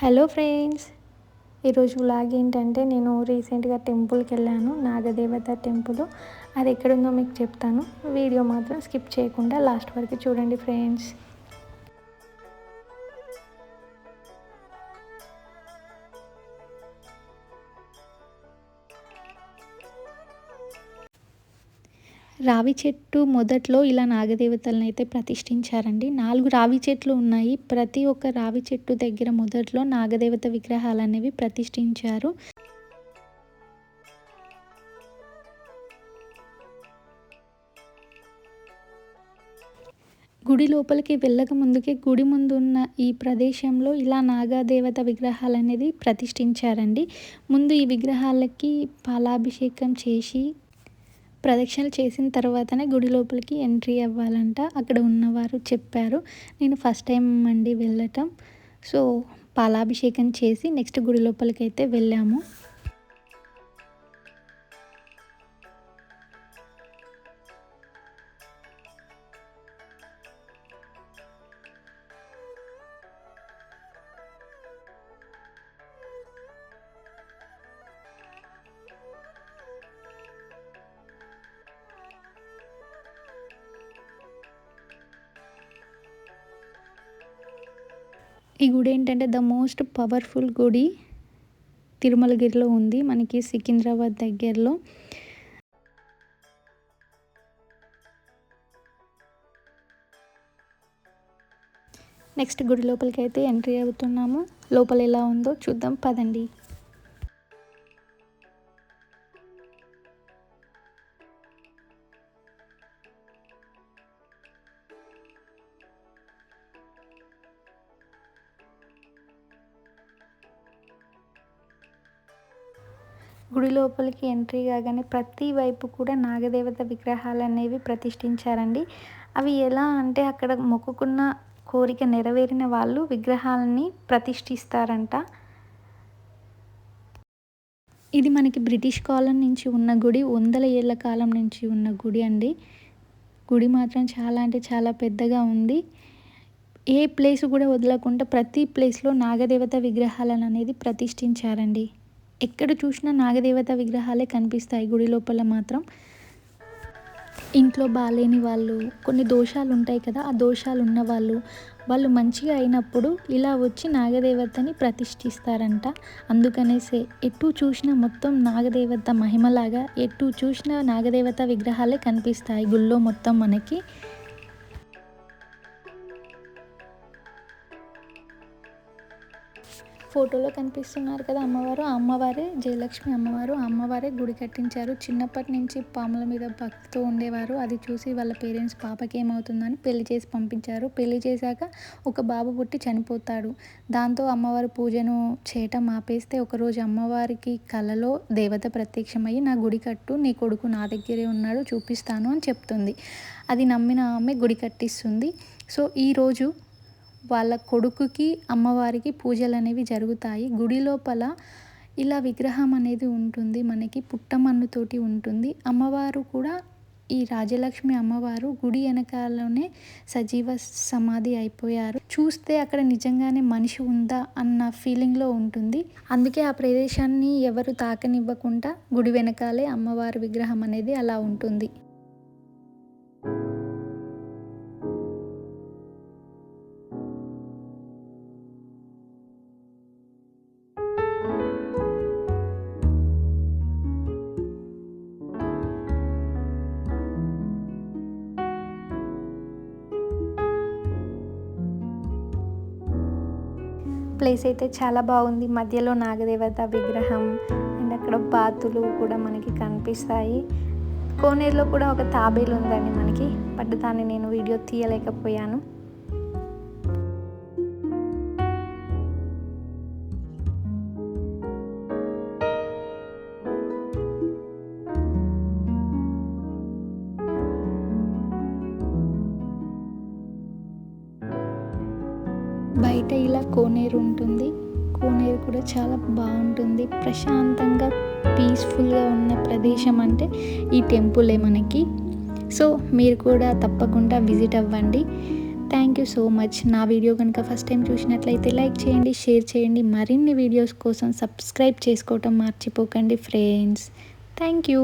Hello friends ఈరోజు vlog ఏంటంటే నేను రీసెంట్గా టెంపుల్కి వెళ్ళాను నాగదేవత టెంపుల్. అది ఎక్కడుందో మీకు చెప్తాను. వీడియో మాత్రం స్కిప్ చేయకుండా లాస్ట్ వరకు చూడండి ఫ్రెండ్స్. రావి చెట్టు మొదట్లో ఇలా నాగదేవతలను అయితే ప్రతిష్ఠించారండి. నాలుగు రావి చెట్లు ఉన్నాయి. ప్రతి ఒక్క రావి చెట్టు దగ్గర మొదట్లో నాగదేవత విగ్రహాలు అనేవి ప్రతిష్ఠించారు. గుడి లోపలికి వెళ్ళక ముందుకే గుడి ముందు ఉన్న ఈ ప్రదేశంలో ఇలా నాగదేవత విగ్రహాలు అనేది ప్రతిష్ఠించారండి. ముందు ఈ విగ్రహాలకి పాలాభిషేకం చేసి ప్రదక్షిణలు చేసిన తర్వాతనే గుడి లోపలికి ఎంట్రీ అవ్వాలంట. అక్కడ ఉన్నవారు చెప్పారు నేను ఫస్ట్ టైం అండి వెళ్ళటం. సో పాలాభిషేకం చేసి నెక్స్ట్ గుడి లోపలికి అయితే వెళ్ళాము. ఈ గుడి ఏంటంటే ద మోస్ట్ పవర్ఫుల్ గుడి తిరుమలగిరిలో ఉంది మనకి సికింద్రాబాద్ దగ్గరలో. నెక్స్ట్ గుడి లోపలికి అయితే ఎంట్రీ అవుతున్నాము. లోపల ఎలా ఉందో చూద్దాం. పదండి. గుడి లోపలికి ఎంట్రీ కాగానే ప్రతి వైపు కూడా నాగదేవత విగ్రహాలు అనేవి ప్రతిష్ఠించారండి. అవి ఎలా అంటే అక్కడ మొక్కుకున్న కోరిక నెరవేరిన వాళ్ళు విగ్రహాలని ప్రతిష్ఠిస్తారంట. ఇది మనకి బ్రిటిష్ కాలం నుంచి ఉన్న గుడి వందల ఏళ్ళ కాలం నుంచి ఉన్న గుడి అండి. గుడి మాత్రం చాలా అంటే చాలా పెద్దగా ఉంది. ఏ ప్లేస్ కూడా వదలకుండా ప్రతి ప్లేస్లో నాగదేవత విగ్రహాలను అనేది ప్రతిష్ఠించారండి. ఎక్కడ చూసినా నాగదేవత విగ్రహాలే కనిపిస్తాయి. గుడి లోపల మాత్రం ఇంట్లో బాగాలేని వాళ్ళు కొన్ని దోషాలు ఉంటాయి కదా ఆ దోషాలు ఉన్న వాళ్ళు వాళ్ళు మంచిగా అయినప్పుడు ఇలా వచ్చి నాగదేవతని ప్రతిష్ఠిస్తారంట. అందుకనేసే ఎటు చూసినా మొత్తం నాగదేవత మహిమలాగా ఎటు చూసినా నాగదేవత విగ్రహాలే కనిపిస్తాయి గుళ్ళో మొత్తం మనకి. ఫోటోలో కనిపిస్తున్నారు కదా అమ్మవారు. అమ్మవారే జయలక్ష్మి అమ్మవారు. అమ్మవారే గుడి కట్టించారు. చిన్నప్పటి నుంచి పాముల మీద భక్తితో ఉండేవారు. అది చూసి వాళ్ళ పేరెంట్స్ పాపకి ఏమవుతుందని పెళ్ళి చేసి పంపించారు. పెళ్ళి చేశాక ఒక బాబు పుట్టి చనిపోతాడు. దాంతో అమ్మవారు పూజను చేయటం ఆపేస్తే ఒకరోజు అమ్మవారికి కలలో దేవత ప్రత్యక్షమయ్యి నా గుడి కట్టు నీ కొడుకు నా దగ్గరే ఉన్నాడు చూపిస్తాను అని చెప్తుంది. అది నమ్మిన ఆమె గుడి కట్టిస్తుంది. సో ఈరోజు వాళ్ళ కొడుకుకి అమ్మవారికి పూజలు అనేవి జరుగుతాయి. గుడి లోపల ఇలా విగ్రహం అనేది ఉంటుంది. మనకి పుట్టమన్నుతోటి ఉంటుంది. అమ్మవారు కూడా ఈ రాజలక్ష్మి అమ్మవారు గుడి వెనకాలనే సజీవ సమాధి అయిపోయారు. చూస్తే అక్కడ నిజంగానే మనిషి ఉందా అన్న ఫీలింగ్లో ఉంటుంది. అందుకే ఆ ప్రదేశాన్ని ఎవరు తాకనివ్వకుండా గుడి వెనకాలే అమ్మవారి విగ్రహం అనేది అలా ఉంటుంది. ప్లేస్ అయితే చాలా బాగుంది. మధ్యలో నాగదేవత విగ్రహం అండ్ అక్కడ బాతులు కూడా మనకి కనిపిస్తాయి. కోనేరులో కూడా ఒక తాబేలు ఉందండి మనకి. బట్ దాన్ని నేను వీడియో తీయలేకపోయాను. బయట ఇలా కోనేరు ఉంటుంది. కోనేరు కూడా చాలా బాగుంటుంది. ప్రశాంతంగా పీస్ఫుల్గా ఉన్న ప్రదేశం అంటే ఈ టెంపులే మనకి. సో మీరు కూడా తప్పకుండా విజిట్ అవ్వండి. థ్యాంక్ యూ సో మచ్ నా వీడియో కనుక ఫస్ట్ టైం చూసినట్లయితే లైక్ చేయండి షేర్ చేయండి. మరిన్ని వీడియోస్ కోసం సబ్స్క్రైబ్ చేసుకోవటం మర్చిపోకండి ఫ్రెండ్స్ థ్యాంక్ యూ